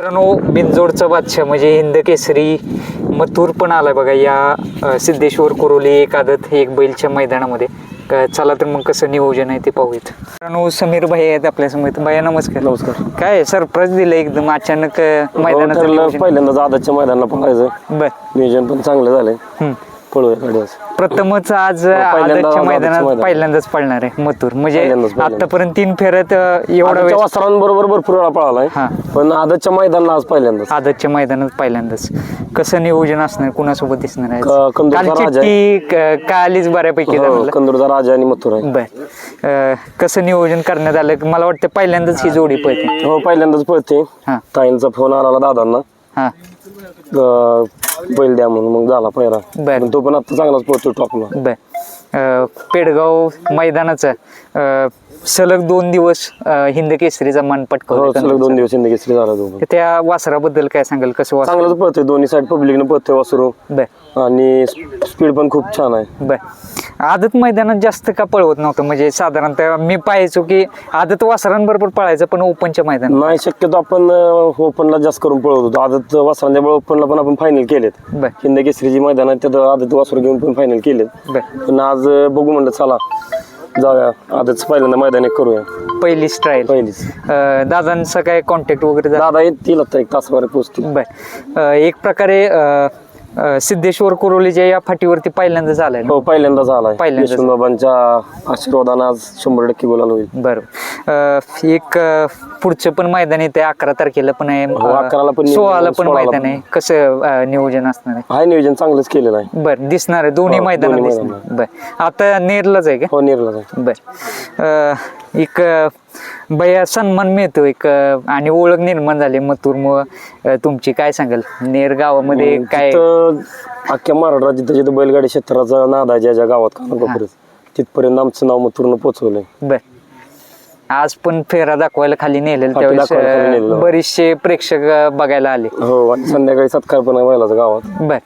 मित्रांनो बिनजोडचा बादशाह म्हणजे हिंद केसरी मथुर पण आलाय बघा या सिद्धेश्वर कुरोली एक आदत एक बैलच्या मैदानामध्ये. चला तर मग कसं नियोजन आहे ते पाहूयात. मित्रांनो समीर भाई आहेत आपल्यासमोर. भैया नमस्कार. नमस्कार. काय सरप्राईज दिलं एकदम अचानक ठरलं नियोजन? पहिल्यांदाच आदतच्या मैदानाला पळायचं बर. नियोजन पण चांगलं झालंय. पळूया प्रथमच आज हो, आदतचं मैदानात मैदान. पहिल्यांदाच पळणार आहे मथुर. म्हणजे. आतापर्यंत तीन फेऱ्यात अ, एवढा वेळ वासरांबरोबर भरपूर वेळा पळालाय. पण आदतच्या मैदानाला आज पहिल्यांदाच. आदतच्या मैदानात पहिल्यांदाच. कसं नियोजन असणार? कुणासोबत दिसणार आहे कंदूरचा राजा कालीच बऱ्यापैकी हो. कंदूरचा राजा आणि मथुर आहे. बर. कसं नियोजन करण्यात आलं? मला वाटतं पहिल्यांदाच ही जोडी पळते. हो पहिल्यांदाच पळते. हा. ताईंचा फोन आला दादांना. बैल द्या म्हणून मग झाला पहिला बर. तो पण आता चांगलाच पळतो टॉपला बर. पेडगाव मैदानाचं सलग दोन दिवस हिंद केसरीचा मान हो पटकवला सलग दोन दिवस हिंद केसरी झाला तो पण. त्या वासराबद्दल काय सांगाल? कसं वासर? चांगलंच पळतोय दोन्ही साईड पब्लिकनं पळतोय वासरू. बर. आणि स्पीड पण खूप छान आहे. बर. आदत मैदानात जास्त का पळवत नव्हतं? म्हणजे साधारणतः मी पाहायचो की आदत वासरांबरोबर पळायचं पण ओपनच्या मैदानात. नाही शक्यतो आपण ओपनला जास्त करून पळवत होतो. आदत वासरांच्या ओपनला पण आपण फायनल केलेत. बर. हिंद केसरीची मैदान आहे त्यात आदत वासर घेऊन पण फायनल केलेत. बर. पण आज अं, बघू म्हणलं चला. जाऊया. आदत पहिल्यांदा मैदान करूया. पहिलीच ट्रायल पहिलीच. दादांचा काय कॉन्टॅक्ट वगैरे झाला? दादा येतील आता एक तासभर पोचतील बर. अं, एक प्रकारे अं, अं, सिद्धेश्वर कुरोलीच्या या फाटीवरती पहिल्यांदाच आलाय ना? हो पहिल्यांदाच आलाय पहिल्यांदाच. बाबांच्या आशीर्वादानं आज शंभर टक्के बोलायला होईल. बरं. अं, एक अं, पुढचं पण मैदान येते अकरा तारखेला पण आहे. हो, अकराला पण सोळाला पण मैदान. आहे. कसं अं, नियोजन असणार आहे? हाय नियोजन चांगलंच केलेलं आहे. बर दिसणार आहे. दोन्ही हो, दोन्ही दिसणार. बर. आता नेरलाच आहे का? हो निर्ला बर. अं, एक बया सन्मान मिळतो एक आणि ओळख निर्माण झाली मथुरमुळं तुमची काय सांगाल? नेर गावामध्ये काय तिथं अख्ख्या महाराष्ट्रात जिथं जिथं बैलगाडी क्षेत्राचा नाद आहे ज्या ज्या गावात कानाकोपऱ्यात तिथपर्यंत आमचं नाव मथुरनं पोहोचवलंय बर. आज पण फेरा दाखवायला खाली नेलेलं फाटी त्यावेळेस. बरेचसे प्रेक्षक बघायला आले. हो आणि संध्याकाळी सत्कार पण बैलाचा गावात. बर.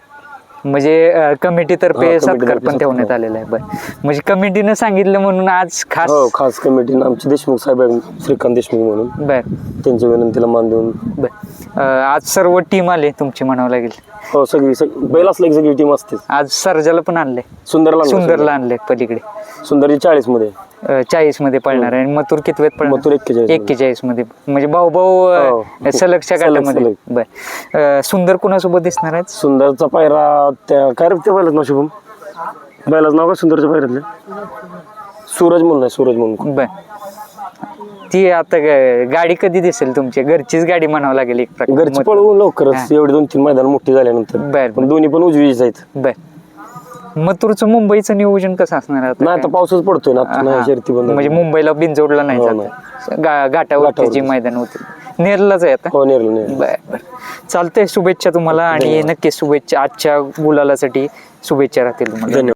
म्हणजे कमिटीतर्फे हा, सत्कार committee पण तर्फे ठेवण्यात सत्कार. आलेला आहे. बर. म्हणजे कमिटीनं सांगितलं म्हणून आज खास हो खास कमिटीनं आमचे देशमुख साहेब आहेत, श्रीकांत देशमुख म्हणून. बर. त्यांच्या विनंतीला मान देऊन. बर. अं, आज सर्व टीम आले तुमची म्हणावं लागेल. हो सगळी सग- बैल असलं की सगळी टीम असतेच. आज सर्जाला पण आणले सुंदरला आणलं, सुंदरला आणले पलीकडे. सुंदरची चाळीसमध्ये चाळीसमध्ये पळणार आहे आणि मथुर कितवेत मथुर 41 मध्ये. एक्केचाळीसमध्ये म्हणजे भाऊ भाऊ हो. सलगच्या सलग. बर. सुंदर कुणासोबत दिसणार आहेत? सुंदरचा पायरा त्या काय रे ते बैलाच नाव शुभम? बैलाच नाव का सुंदरच्या पायऱ्यातले? सूरज म्हणून सूरज म्हणून. बर. ती आता गाडी कधी दिसेल तुमची? घरचीच गाडी म्हणावं लागेल एक प्रकार. घरची पळवून लवकरच. एवढी दोन तीन मैदान मोठी झाल्यानंतर. बर पण दोन्ही पण उजवीच आहेत. बर. मथुरचं मुंबईचं नियोजन कसं असणार आहे आता? नाही आता पाऊसच पडतोय ना आता नाही. शर्ती बंद म्हणजे मुंबईला बिनजोडला नाही हो, जात. गा- जी मैदान होती. नेरलाच आहे आता? हो बर बर. चालतंय शुभेच्छा तुम्हाला आणि नक्कीच शुभेच्छा आजच्या गुलालासाठी शुभेच्छा राहतील तुम्हाला. धन्यवाद.